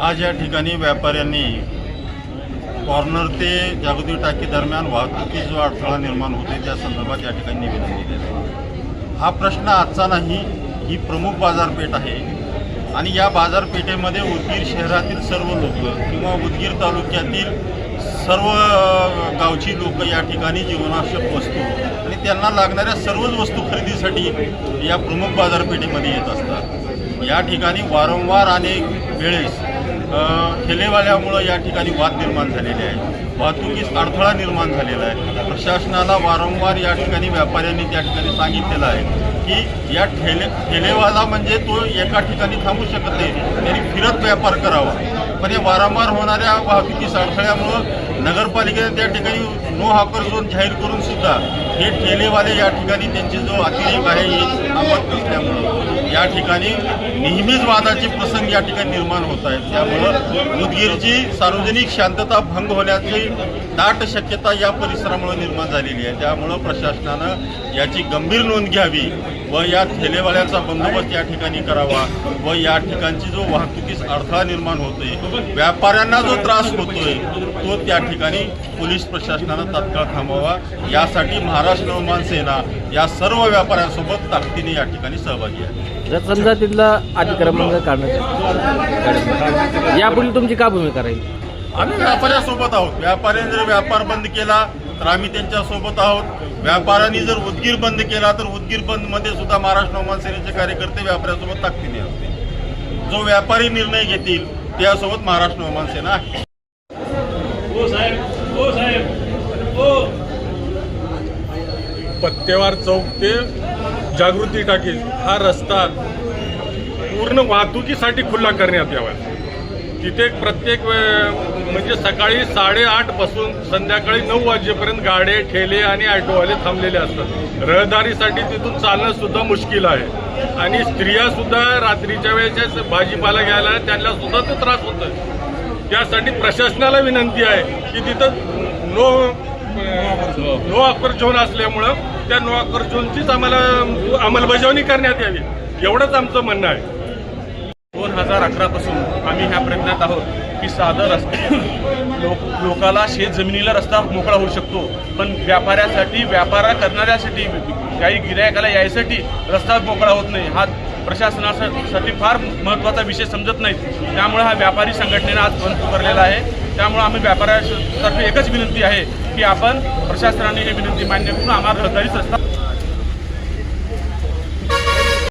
आज या ठिकाणी व्यापाऱ्यांनी कॉर्नर ते जागृती टाकी दरम्यान वाहतुकीत जो अडथळा निर्माण होते त्या संदर्भात या ठिकाणी निवेदन दिलेलं आहे. हा प्रश्न आजचा नाही ही प्रमुख बाजारपेठ आहे. आणि या बाजारपेठेमध्ये उदगीर शहरातील सर्व लोक किंवा उदगीर तालुक्यातील सर्व गावची लोक या ठिकाणी जीवनावश्यक वस्तू आणि त्यांना लागणाऱ्या सर्वच वस्तू खरेदीसाठी या प्रमुख बाजारपेठेमध्ये येत असतात. या ठिकाणी वारंवार अनेक वेळेस ठेलेवाल्यामुळं या ठिकाणी वाद निर्माण झालेले आहे वाहतुकीस अडथळा निर्माण झालेला आहे. प्रशासनाला वारंवार या ठिकाणी व्यापाऱ्यांनी त्या ठिकाणी सांगितलेलं आहे की या ठेले ठेलेवाला म्हणजे तो एका ठिकाणी थांबू शकत नाही. त्यांनी फिरत व्यापार करावा. पण या वारंवार होणाऱ्या वाहतुकीस अडथळ्यामुळं नगरपालिकेने त्या ठिकाणी नो हाकर झोन जाहीर करून सुद्धा हे ठेलेवाले या ठिकाणी त्यांचे जो अतिरेक आहे हे थांबत नसल्यामुळं. या ठिकाणी नेहमीच वादाचे प्रसंग या ठिकाणी निर्माण होत आहेत. त्यामुळं उदगीरची सार्वजनिक शांतता भंग होण्याची दाट शक्यता या परिसरामुळे निर्माण झालेली आहे. त्यामुळं प्रशासनानं याची गंभीर नोंद घ्यावी व या ठेलेवाल्याचा बंदोबस्त या ठिकाणी करावा व या ठिकाणची जो वाहतुकीस अडथळा निर्माण होतोय व्यापाऱ्यांना जो त्रास होतोय तो त्या ठिकाणी पोलीस प्रशासनानं तात्काळ थांबवावा. यासाठी महाराष्ट्र नवमान सेना या सर्व व्यापाऱ्यांसोबत ताकदीने या ठिकाणी सहभागी आहे. जर समजा तिथला अतिक्रमण जर काढण्यात यापुढे तुमची का भूमिका राहील? आम्ही व्यापाऱ्यासोबत आहोत. व्यापाऱ्याने जर व्यापार बंद केला तर आम्ही त्यांच्यासोबत आहोत. व्यापाऱ्यांनी जर उदगीर बंद केला तर उदगीर बंदमध्ये सुद्धा महाराष्ट्र नवमान सेनेचे कार्यकर्ते व्यापाऱ्यासोबत ताकदीने असतील. जो व्यापारी निर्णय घेतील त्यासोबत महाराष्ट्र नवमान सेना आहे. पत्तेवार चौक ते जागृती टाकीज. हा रस्ता पूर्ण वाहतुकीसाठी खुला करण्यात यावा. तिथे प्रत्येक वे- म्हणजे सकाळी साडेआठपासून संध्याकाळी नऊ वाजेपर्यंत गाडे ठेले आणि ऑटोवाले थांबलेले असतात. रहदारीसाठी तिथून चालणं सुद्धा मुश्किल आहे. आणि स्त्रिया सुद्धा रात्रीच्या वेळेच्या भाजीपाला घ्यायला त्यांना सुद्धा तो त्रास होतो त्यासाठी प्रशासनाला विनंती आहे की तिथं नो नो ऑफर झोन असल्यामुळं त्या नो अकर आम्हाला अंमलबजावणी करण्यात यावी एवढंच आमचं म्हणणं आहे. दोन हजार अकरापासून आम्ही ह्या प्रयत्नात आहोत की साधा रस्ता. लोक लोकाला शेत जमिनीला रस्ता मोकळा होऊ शकतो पण व्यापाऱ्यासाठी व्यापार करणाऱ्यासाठी काही गिरायकाला यायसाठी रस्ता मोकळा होत नाही. हा प्रशासनासाठी फार महत्त्वाचा विषय समजत नाही त्यामुळे हा व्यापारी संघटनेनं आज बंद पुकारलेला आहे. त्यामुळे आम्ही व्यापाऱ्यातर्फे एकच विनंती आहे की आपण प्रशासनाने ही विनंती मान्य करून आम्हाला रहदारीच रस्ता